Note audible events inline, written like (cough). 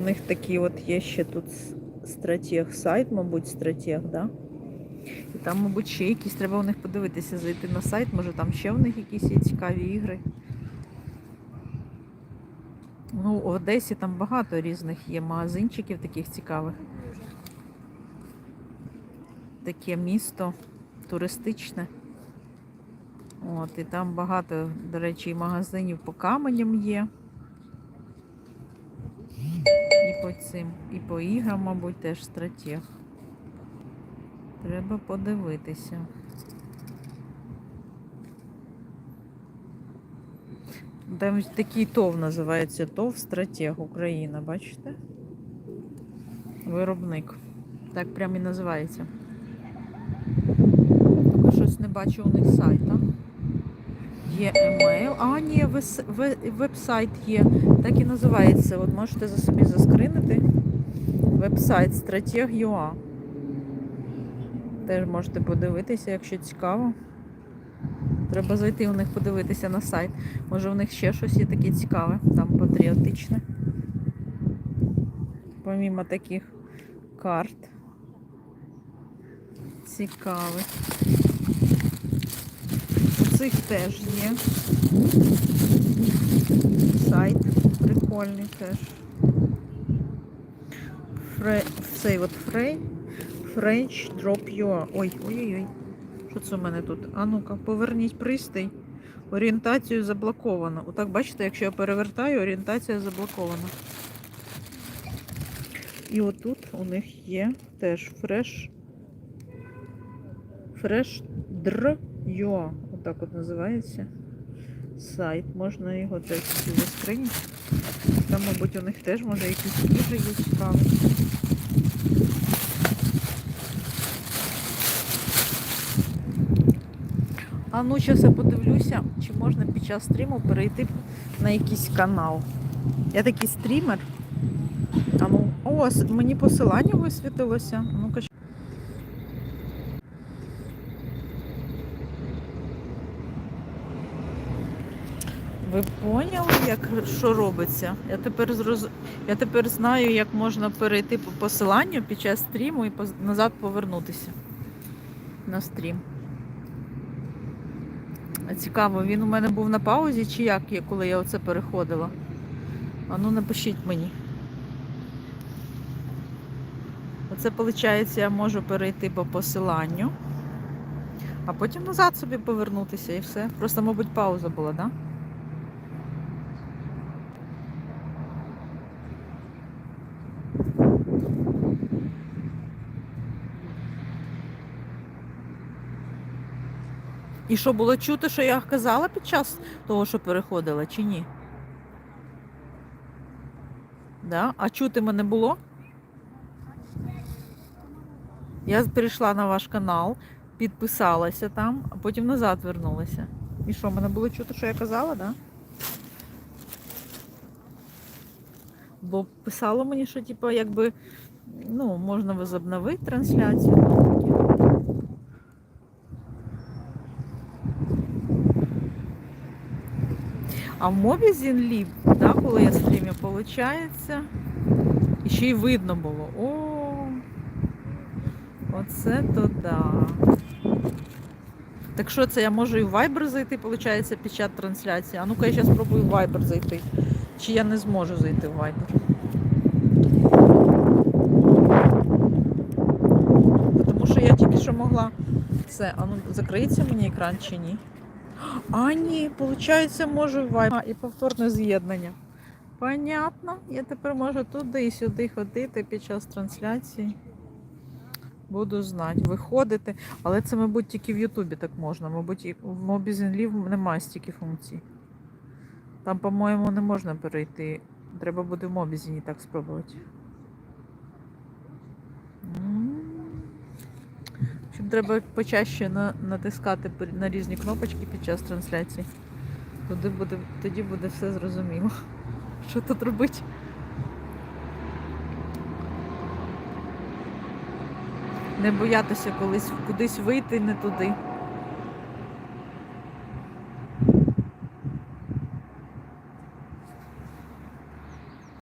У них такий от є ще тут стратег сайт, мабуть, стратег, да? І там, мабуть, ще якісь треба у них подивитися, зайти на сайт, може там ще у них якісь є цікаві ігри. Ну, в Одесі там багато різних є магазинчиків таких цікавих. Таке місто туристичне. От, і там багато, до речі, магазинів по каменям є. По цим, і по іграм, мабуть, теж стратег. Треба подивитися. Там такий ТОВ називається ТОВ Стратег Україна, бачите? Виробник. Так прям і називається. Тільки щось не бачу у них сайта. Є емейл. А, ні, веб-сайт є. Так і називається. От можете за собі заскринити. Веб-сайт Стратег.ua. Теж можете подивитися, якщо цікаво. Треба зайти у них подивитися на сайт. Може у них ще щось є таке цікаве, там патріотичне. Помімо таких карт. Цікавих. Цих теж є. Сайт прикольний теж. Цей от Фрей. French Drop UA. Ой, ой-ой-ой. Що це у мене тут? А ну-ка, поверніть пристрій. Орієнтацію заблоковано. Отак, бачите, якщо я перевертаю, орієнтація заблокована. І отут у них є теж Fresh. Fresh Dr UA. Отак от називається сайт. Можна його теж сюди. Там, мабуть, у них теж може якісь ігри є цікаві. А ну, зараз я подивлюся, чи можна під час стріму перейти на якийсь канал. Я такий стрімер. А ну, о, мені посилання висвітилося. Ну-ка. Ви поняли, як що робиться? Я тепер зроз... я тепер знаю, як можна перейти по посиланню під час стріму і назад повернутися на стрім. Цікаво, він у мене був на паузі чи як, коли я оце переходила? А ну напишіть мені. Оце, виходить, я можу перейти по посиланню, а потім назад собі повернутися і все. Просто, мабуть, пауза була, так? Да? І що було чути, що я казала під час того, що переходила, чи ні? Да? А чути мене було? Я перейшла на ваш канал, підписалася там, а потім назад вернулася. І що, мене було чути, що я казала, да? Бо писало мені, що типу, якби ну, можна возобновити трансляцію. ну, таке. А в мобі Зінліп, да, коли я стрімю, виходить, і ще й видно було. О, оце то да. Так що це я можу і в Viber зайти, виходить, під час трансляції. А ну-ка я зараз спробую в Viber зайти. Чи я не зможу зайти в Viber? Тому що я тільки що могла. Це, а ну закриється мені екран чи ні? А, ні, виходить, можу в Viber. А, і повторне з'єднання. Понятно. Я тепер можу туди і сюди ходити під час трансляції. Буду знати, виходити. Але це, мабуть, тільки в Ютубі так можна. Мабуть, в Mobizen немає стільки функцій. Там, по-моєму, не можна перейти. Треба буде в Мобізіні так спробувати. Треба почаще на, натискати на різні кнопочки під час трансляції. Тоді буде, тоді буде все зрозуміло. (laughs) Що тут робити? Не боятися колись кудись вийти не туди.